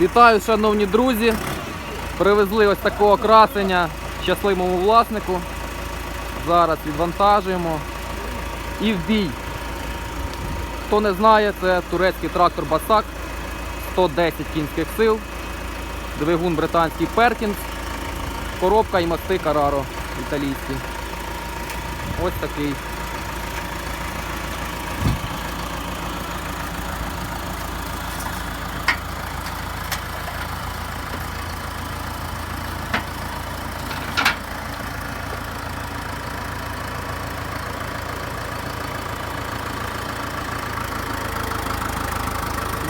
Вітаю, шановні друзі! Привезли ось такого красення щасливому власнику. Зараз відвантажуємо і в бій. Хто не знає, це турецький трактор Басак 110 кінських сил, двигун британський Перкінс, коробка і мости Караро італійські. Ось такий.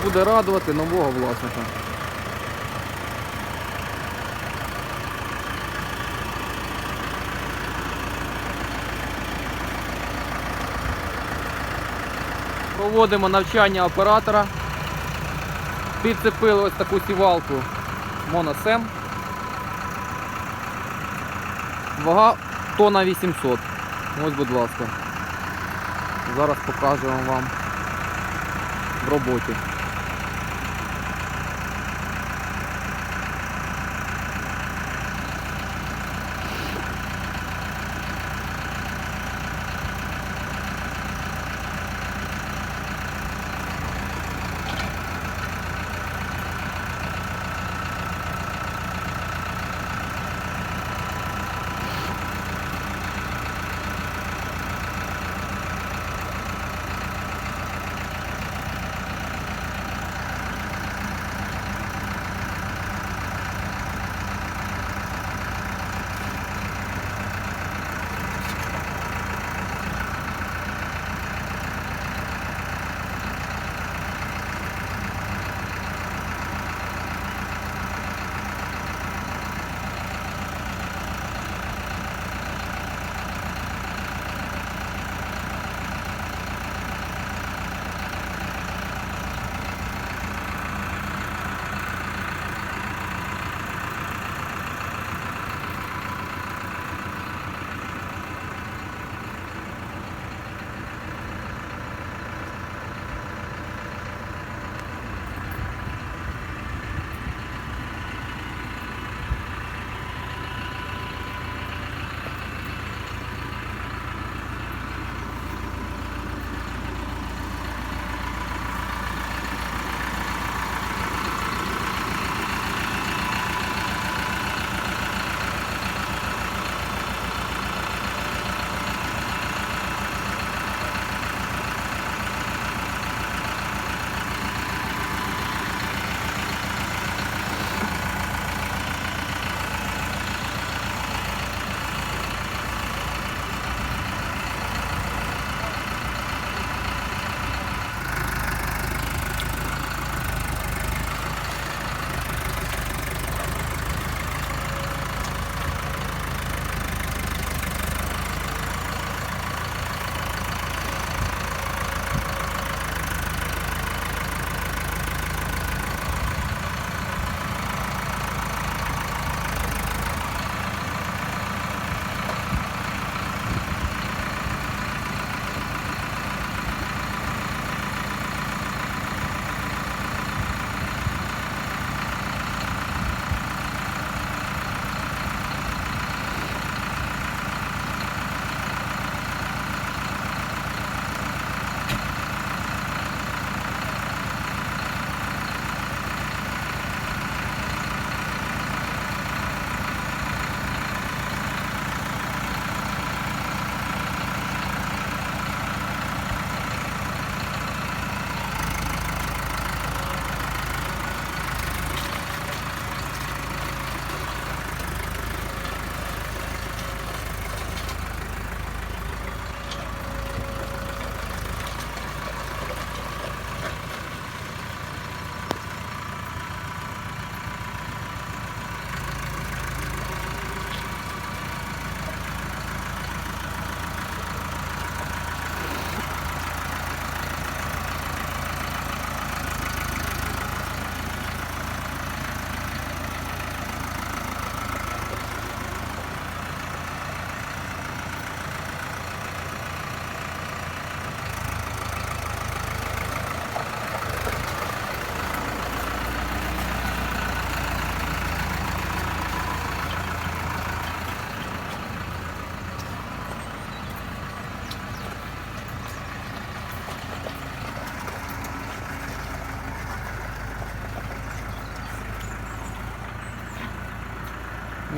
Буде радувати нового власника. Проводимо навчання оператора. Підцепили ось таку сівалку Моносем. Вага тонна 800. Ось, будь ласка. Зараз покажемо вам в роботі.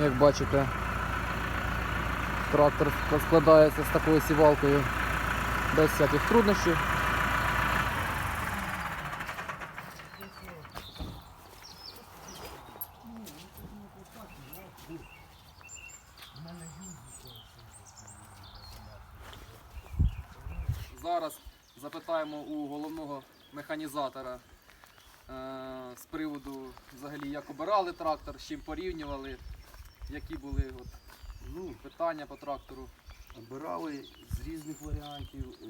Як бачите, трактор складається з такою сівалкою без всяких труднощів. Зараз запитаємо у головного механізатора е, з приводу взагалі як обирали трактор, з чим порівнювали, які були от, Ну, питання по трактору. обирали з різних варіантів. Е,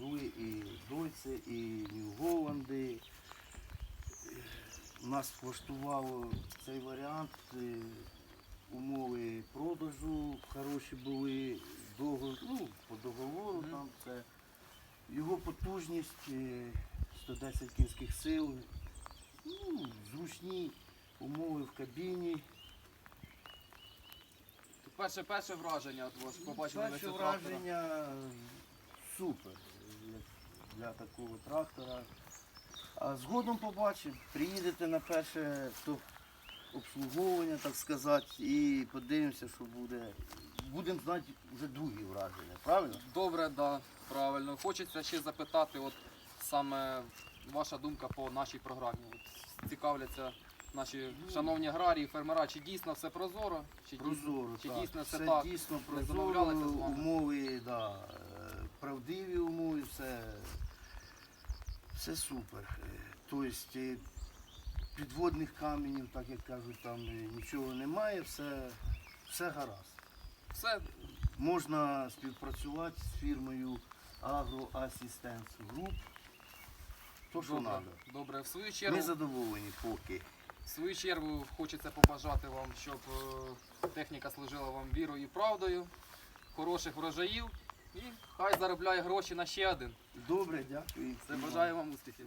Були і Дойце, і Нью-Голланди. Е, Нас влаштував цей варіант. е, Умови продажу хороші були, договор, ну, по договору Мгм. там це. Його потужність е, 110 кінських сил. Ну, зручні умови в кабіні. Перше, перше враження, от ваш побачили Перше цього трактора. враження супер для такого трактора. А згодом побачимо, приїдете на перше топ обслуговування, так сказати, і подивимося, що буде. Будемо знати вже другі враження, правильно? Добре, да, правильно. Хочеться ще запитати, от саме ваша думка по нашій програмі. От, цікавляться наші шановні аграрії, фермера, чи дійсно все прозоро, чи дійсно, Прозоро, чи так. дійсно все все так. дійсно Ми прозоро, домовлялися з вами. умови, да, е, правдиві умови, все, все супер. Е, Тобто е, підводних каменів, так як кажуть, там е, нічого немає, все, все гаразд. Все Можна співпрацювати з фірмою Агроасістенс Груп. То, що добре. треба. Добре, в свою чергу. Ми задоволені поки. В свою чергу хочеться побажати вам, щоб е, техніка служила вам вірою і правдою, хороших врожаїв і хай заробляє гроші на ще один. Добре, дякую. Це бажаю вам успіхів.